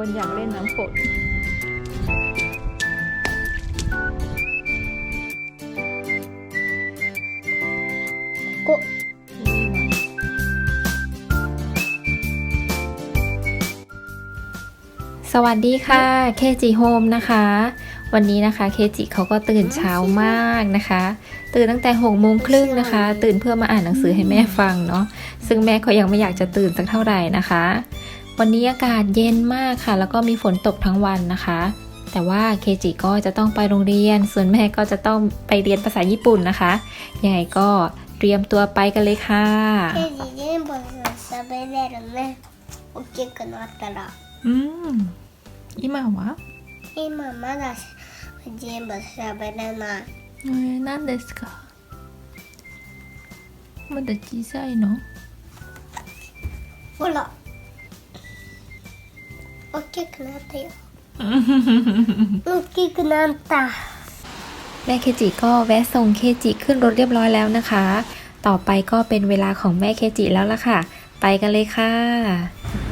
คนอยากเล่นน้ำฝนここสวัสดีค่ะเคจิโฮมนะคะ วันนี้นะคะเคจิเขาก็ตื่นเช้ามากนะคะ ตื่นตั้งแต่6กโมงครึ่งนะคะ ตื่นเพื่อมาอ่านหนังสือให้แม่ฟังเนาะซึ่งแม่เขายังไม่อยากจะตื่นสักเท่าไหร่นะคะ วันนี้อากาศเย็นมากค่ะ แล้วก็มีฝนตกทั้งวันนะคะ แต่ว่าเคจิก็จะต้องไปโรงเรียน ส่วนแม่ก็จะต้องไปเรียนภาษาญี่ปุ่นนะคะยังไงก็เตรียมตัวไปกันเลยค่ะ ケージ全部喋れるね大きくなったら อืม今は今まだ全部喋れないえー、何ですかまだ小さいのほら 大きくなったよ大きくなった แม่เคจิก็แวะส่งเคจิขึ้นรถเรียบร้อยแล้วนะคะ ต่อไปก็เป็นเวลาของแม่เคจิแล้วล่ะค่ะ ไปกันเลยค่ะ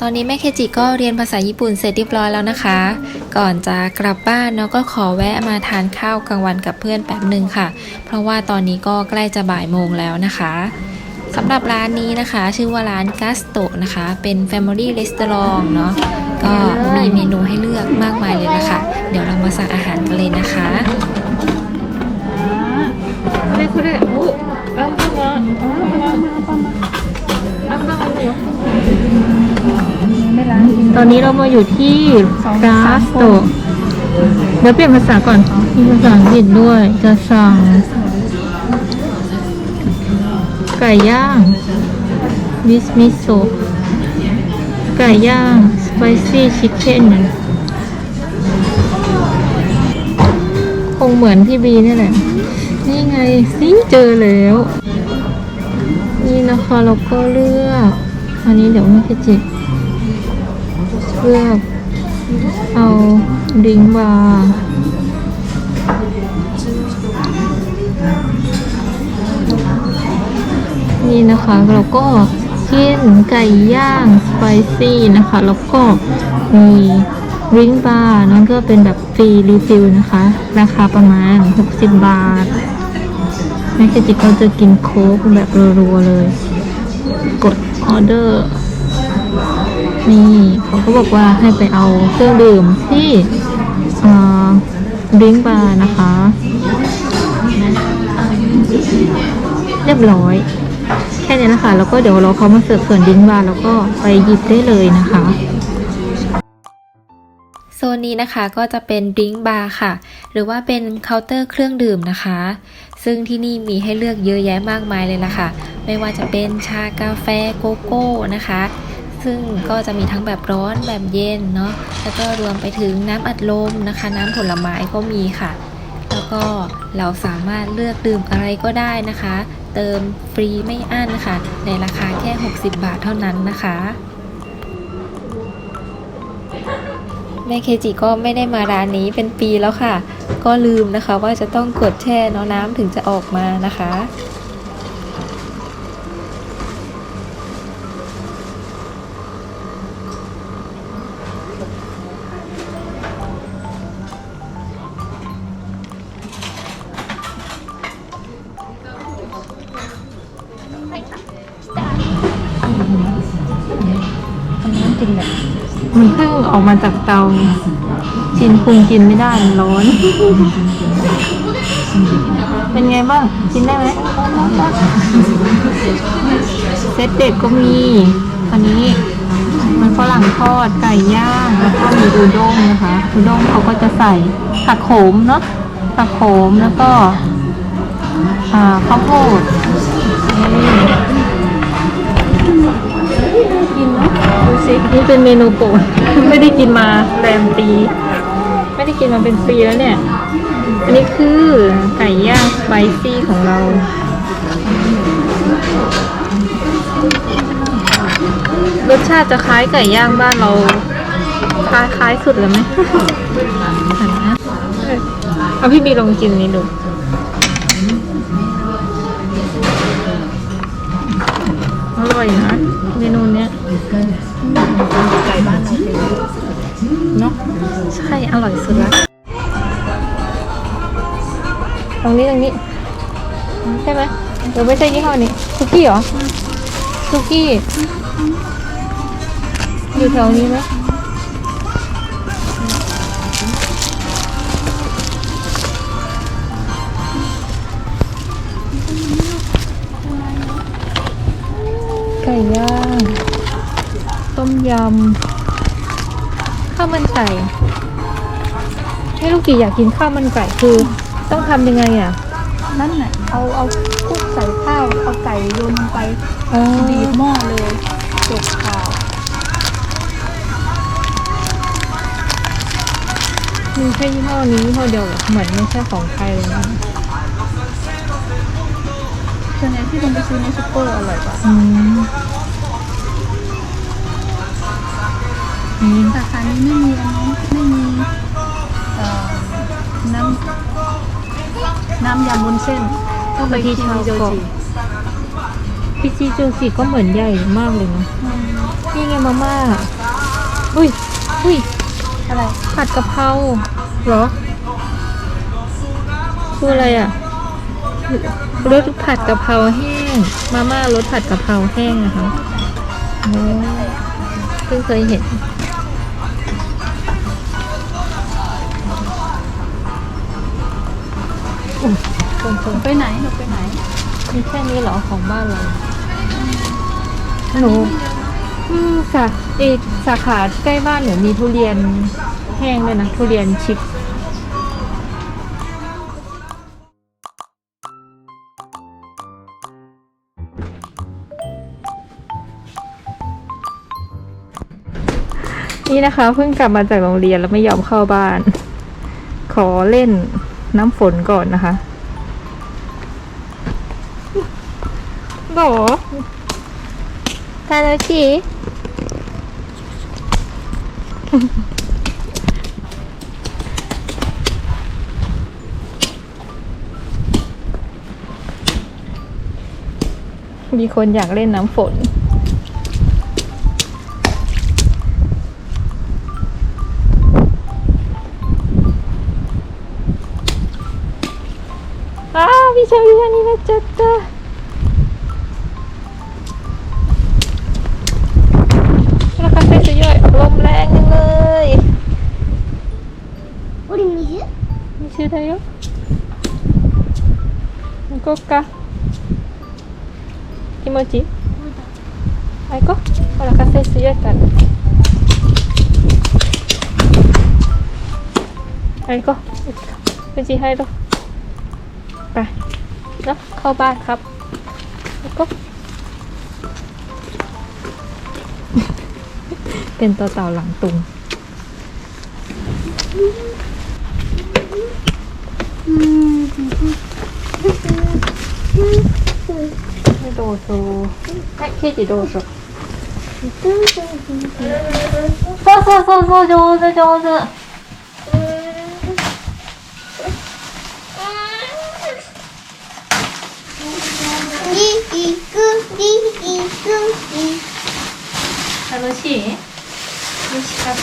ตอนนี้แม่เคจิก็เรียนภาษาญี่ปุ่นเสร็จเรียบร้อยแล้วนะคะ ก่อนจะกลับบ้านเนาะก็ขอแวะมาทานข้าวกลางวันกับเพื่อนแป๊บหนึ่งค่ะ เพราะว่าตอนนี้ก็ใกล้จะบ่ายโมงแล้วนะคะสำหรับร้านนี้นะคะ ชื่อว่าร้านกัสโตนะคะ เป็น Family Restaurant เนาะก็มีเมนูให้เลือกมากมายเลยละค่ะ เดี๋ยวเรามาสั่งอาหารกันเลยนะคะ これこれおアンパン ตอนนี้เรามาอยู่ที่กาสโตเดี๋ยวเปลี่ยนภาษาก่อนมีภาษาอังกฤษด้วย จะสั่ง ไก่ย่างมิสมิโซไก่ย่างสไปซี่ชิคเก้นคงเหมือนพี่บีนี่แหละ นี่ไงสิเจอแล้ว นี่นะคะเราก็เลือก อันนี้เดี๋ยวไม่คิดจิต เลือกเอาดิงบาร์นี่นะคะเราก็กินไก่ย่างสไปซี่นะคะ แล้วก็มีริงบาร์นั่นก็เป็นแบบฟรีรีฟิลนะคะ ราคาประมาณ 60 บาทแม่จิตก็จะกินโค้กแบบรัวๆเลย กดออเดอร์ นี่เขาก็บอกว่าให้ไปเอาเครื่องดื่มที่ดริงบาร์นะคะ เรียบร้อย แค่นี้นะคะ แล้วก็เดี๋ยวเราเขามาเสิร์ฟส่วนดริงบาร์แล้วก็ไปหยิบได้เลยนะคะโซนนี้นะคะก็จะเป็นดริงก์บาร์ค่ะ หรือว่าเป็นเคาน์เตอร์เครื่องดื่มนะคะ ซึ่งที่นี่มีให้เลือกเยอะแยะมากมายเลยล่ะค่ะ ไม่ว่าจะเป็นชากาแฟโกโก้นะคะ ซึ่งก็จะมีทั้งแบบร้อนแบบเย็นเนาะแล้วก็รวมไปถึงน้ำอัดลมนะคะ น้ำผลไม้ก็มีค่ะ แล้วก็เราสามารถเลือกดื่มอะไรก็ได้นะคะ เติมฟรีไม่อั้นนะคะในราคาแค่ 60 บาทเท่านั้นนะคะแม่เคจิก็ไม่ได้มาร้านนี้เป็นปีแล้วค่ะ ก็ลืมนะคะว่าจะต้องกดแช่เนาะน้ำถึงจะออกมานะคะ มันเพิ่งออกมาจากเตาชินคุงกินไม่ได้มันร้อน เป็นไงบ้างกินได้ไหมเซตเด็กก็มีอันนี้มันฝรั่งทอดไก่ย่างแล้วก็มีอูด้งนะคะอูด้งเขาก็จะใส่ผักโขมเนาะผักโขมแล้วก็อ่าข้าวโพด กินเนาะดูสินี่เป็นเมนูโปรด ไม่ได้กินมาแรมปี ไม่ได้กินมาเป็นปีแล้วเนี่ย อันนี้คือไก่ย่างสไปซี่ของเรารสชาติจะคล้ายไก่ย่างบ้านเรา คล้ายคล้ายสุดเลยไหมเอาพี่บีลองกินนี้ดูอร่อยนะ เมนูเนี้ยไก่บ้านเราเป็นเนาะใช่อร่อยสุดละตรงนี้ตรงนี้ใช่ไหมหรือไม่ใช่ยี่ห้อนี้คุกกี้เหรอคุกกี้อยู่แถวนี้ไหม ก่ย่าง ต้มยำ ข้าวมันไก่ ให้ลูกกี่อยากกินข้าวมันไก่คือ ต้องทำยังไงอะ นั่นน่ะเอาเอาคลุกใส่ข้าวเอาไก่โยนลงไปอ๋อบีบหม้อเลยจบข่าวมีแค่ยี่ห้อนี้ยี่ห้อเดียวเหรอเหมือนไม่ใช่ของไทยเลยนะ ส่วนใหญ่ที่ลงไปซื้อในซุปเปอร์อร่อยกว่าอืมอืมสาขานี้ไม่มีอันนี้ไม่มีเอ่อน้ำน้ำยำวุ้นเส้นต้องไปที่มิโจจิพิจิโจจิก็เหมือนใหญ่มากเลยนะนี่ไงมาม่าอุ้ยอุ้ยอะไรผัดกะเพราเหรอคืออะไรอะ รสผัดกะเพราแห้ง มาม่ารสผัดกะเพราแห้งนะคะโอ้เพิ่งเคยเห็นโอ้ตรงตรงไปไหนหนูไปไหนๆมีแค่นี้เหรอของบ้านเราหนูอืมสาเอกสาขาใกล้บ้านหนูมีทุเรียนแห้งด้วยนะ ทุเรียนชิป นี่นะคะเพิ่งกลับมาจากโรงเรียนแล้วไม่ยอมเข้าบ้าน ขอเล่นน้ำฝนก่อนนะคะโบทานแล้วจีมีคนอยากเล่นน้ำฝน ちゃうようになっちゃった水だよ行こうか気持ちいいあ行こうほら風強いからあ行こううち入ろうバイ เนาะเข้าบ้านครับแล้วก็ เป็นตัวเต่าหลังตุงให้โดโซให้เคจิโดโซそうそうそうそう上手上手 リリクリリクリ楽しい？楽しかっ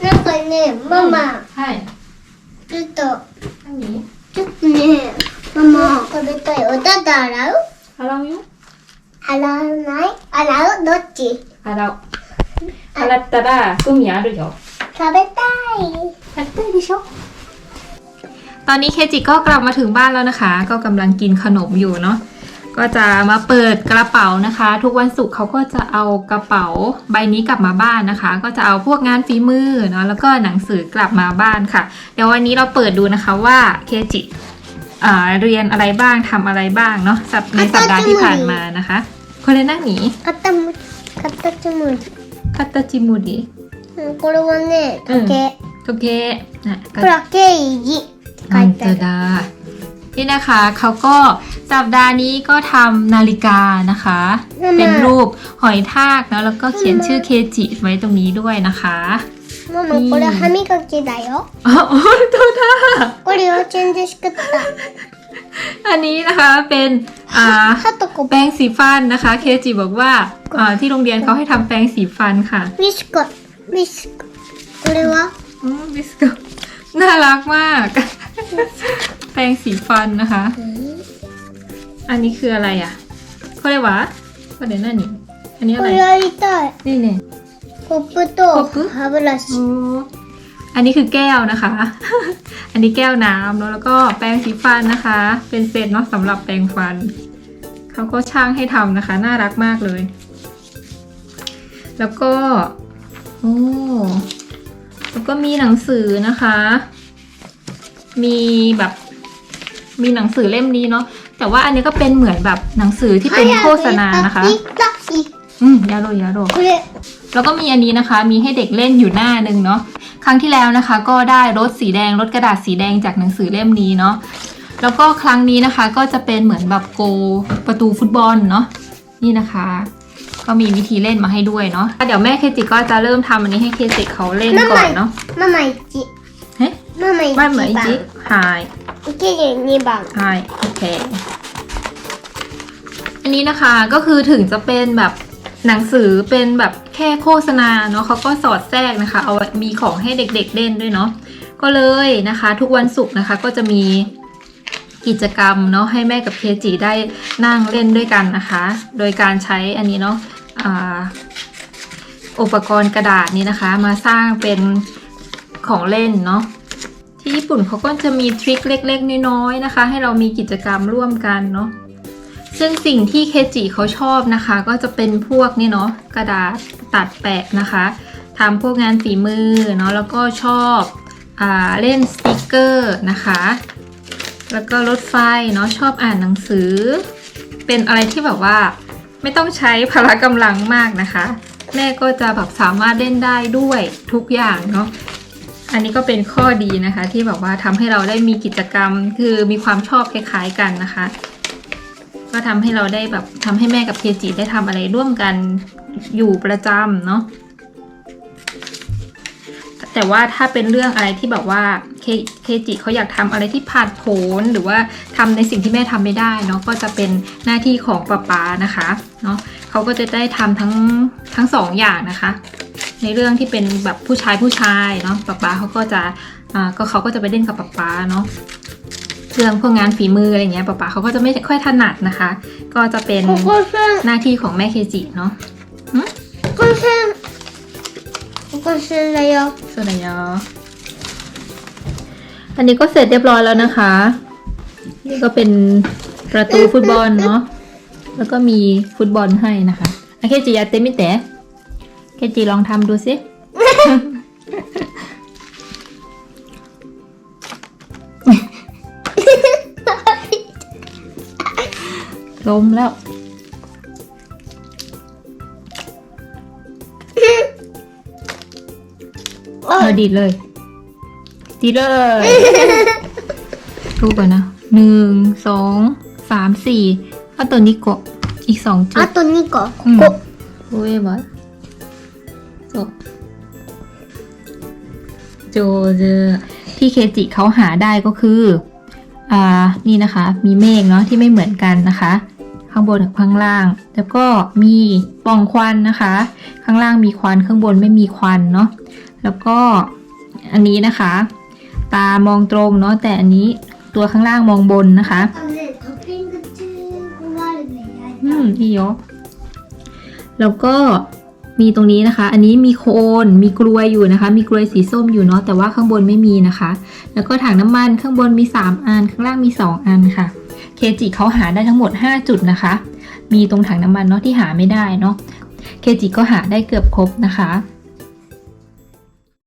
た？なんかねママ。はい。ちょっと。何？ちょっとねママ。食べたい。おただ洗う？洗うよ。洗わない？洗う？どっち？洗う。洗ったら海あるよ。食べたい。食べたいでしょ？ ตอนนี้เคจิก็กลับมาถึงบ้านแล้วนะคะ ก็กำลังกินขนมอยู่เนาะ ก็จะมาเปิดกระเป๋านะคะ ทุกวันศุกร์เขาก็จะเอากระเป๋าใบนี้กลับมาบ้านนะคะ ก็จะเอาพวกงานฝีมือเนาะ แล้วก็หนังสือกลับมาบ้านค่ะ เดี๋ยววันนี้เราเปิดดูนะคะว่าเคจิอ่าเรียนอะไรบ้างทำอะไรบ้างเนาะสัปในสัปดาห์ที่ผ่านมานะคะこれ何形形も形盛りうんこれはねうん時計、時計นะ これはケージ 書 อัน い ต てある ดานี่นะคะเขาก็สัปดาห์นี้ก็ทำนาฬิกานะคะ เป็นรูปหอยทากนะแล้วก็เขียนชื่อเคจิไว้ตรงนี้ด้วยนะคะ マ ママこれ歯磨きだよ อ๋อ本当だこれ幼稚園で作った อันนี้นะคะเป็นอ่า 歯とこ แปรงสีฟันนะคะ เคจิบอกว่าอ่าที่โรงเรียนเขาให้ทำแปรงสีฟันค่ะ ウィスクウィスクこれは อืมบิสกุตน่ารักมาก แปรงสีฟันนะคะ อันนี้คืออะไรอ่ะเขาเรียกว่าเขาเรียกนั่นนี่อันนี้ こ อะไร れやりたい นี่เนี่ย コップとコップ歯ブラシ โอ้อันนี้คือแก้วนะคะ อันนี้แก้วน้ำเนอะแล้วก็แปรงสีฟันนะคะ เป็นเซตเนาะสำหรับแปรงฟัน เขาก็ช่างให้ทำนะคะ น่ารักมากเลย แล้วก็โอ้แล้วก็มีหนังสือนะคะ มีแบบมีหนังสือเล่มนี้เนาะแต่ว่าอันนี้ก็เป็นเหมือนแบบหนังสือที่เป็นโฆษณานะคะ อืมยาโรยาโรแล้วก็มีอันนี้นะคะ มีให้เด็กเล่นอยู่หน้านึงเนาะครั้งที่แล้วนะคะ ก็ได้รถสีแดงรถกระดาษสีแดงจากหนังสือเล่มนี้เนาะแล้วก็ครั้งนี้นะคะก็จะเป็นเหมือนแบบโกประตูฟุตบอลเนาะนี่นะคะ ก็มีวิธีเล่นมาให้ด้วยเนาะเดี๋ยวแม่เคจิก็จะเริ่มทำอันนี้ให้เคจิเขาเล่นก่อนเนาะแม่ใหม่จิ ママ บ้านเหมือน 1 อีจิ 番 หาย ケリン2番 ใช่โอเค อันนี้นะคะก็คือถึงจะเป็นแบบหนังสือเป็นแบบแค่โฆษณาเนาะเขาก็สอดแทรกนะคะ เอาไว้มีของให้เด็กๆเล่นด้วยเนาะก็เลยนะคะ ทุกวันศุกร์นะคะก็จะมีกิจกรรมเนาะให้แม่กับเคจิได้นั่งเล่นด้วยกันนะคะ โดยการใช้อันนี้เนาะอ่าอุปกรณ์กระดาษนี้นะคะ มาสร้างเป็นของเล่นเนาะ ที่ญี่ปุ่นเขาก็จะมีทริคเล็กๆ น้อยๆนะคะ ให้เรามีกิจกรรมร่วมกันเนาะซึ่งสิ่งที่เคจิเขาชอบนะคะ ก็จะเป็นพวกนี่เนาะกระดาษตัดแปะนะคะทำพวกงานฝีมือเนาะแล้วก็ชอบอเล่นสติกเกอร์นะคะ แล้วก็รถไฟเนาะชอบอ่านหนังสือ เป็นอะไรที่แบบว่าไม่ต้องใช้พละกำลังมากนะคะ แม่ก็จะแบบสามารถเล่นได้ด้วยทุกอย่างเนาะ อันนี้ก็เป็นข้อดีนะคะ ที่แบบว่าทำให้เราได้มีกิจกรรม คือมีความชอบคล้ายๆกันนะคะ ก็ทำให้เราได้แบบทำให้แม่กับเคจิได้ทำอะไรร่วมกันอยู่ประจำเนาะแต่ว่าถ้าเป็นเรื่องอะไรที่แบบว่าเคเคจิเขาอยากทำอะไรที่ผ่านโผนหรือว่าทำในสิ่งที่แม่ทำไม่ได้เนาะก็จะเป็นหน้าที่ของป๊าป๊านะคะเนาะเขาก็จะได้ทำทั้งทั้งสองอย่างนะคะ ในเรื่องที่เป็นแบบผู้ชายผู้ชายเนาะป๊าป๊าเขาก็จะอ่าก็เขาก็จะไปเล่นกับป๊าป๊าเนาะเรื่องพวกงานฝีมืออะไรเงี้ยป๊าป๊าเขาก็จะไม่ค่อยถนัดนะคะ ก็จะเป็นหน้าที่ของแม่เคจิเนาะก็เช่นก็เช่นอะไรอะเช่นอะไออันนี้ก็เสร็จเรียบร้อยแล้วนะคะ นี่ก็เป็นประตูฟุตบอลเนาะ แล้วก็มีฟุตบอลให้นะคะอาเคจิยาเตมิเต เคจิลองทำดูสิ ล้มแล้ว เออดีดเลย ดีดเลยดูก่อนนะ หนึ่ง สอง สาม สี่เอาตัวนี้กดอีกสองจุด あと2個こうんこ、โ โจเจอที่เคจิเขาหาได้ก็คืออ่านี่นะคะ มีเมฆเนาะที่ไม่เหมือนกันนะคะ ข้างบนกับข้างล่าง แล้วก็มีป่องควันนะคะ ข้างล่างมีควันข้างบนไม่มีควันเนาะแล้วก็อันนี้นะคะ ตามองตรงเนาะแต่อันนี้ตัวข้างล่างมองบนนะคะอืมที่ยกแล้วก็ มีตรงนี้นะคะ อันนี้มีโคน มีกลวยอยู่นะคะ มีกลวยสีส้มอยู่เนาะ แต่ว่าข้างบนไม่มีนะคะ แล้วก็ถังน้ำมันข้างบนมี 3 อัน ข้างล่างมี 2 อันค่ะ เคจิเขาหาได้ทั้งหมด 5 จุดนะคะ มีตรงถังน้ำมันเนาะที่หาไม่ได้เนาะ เคจิก็หาได้เกือบครบนะคะ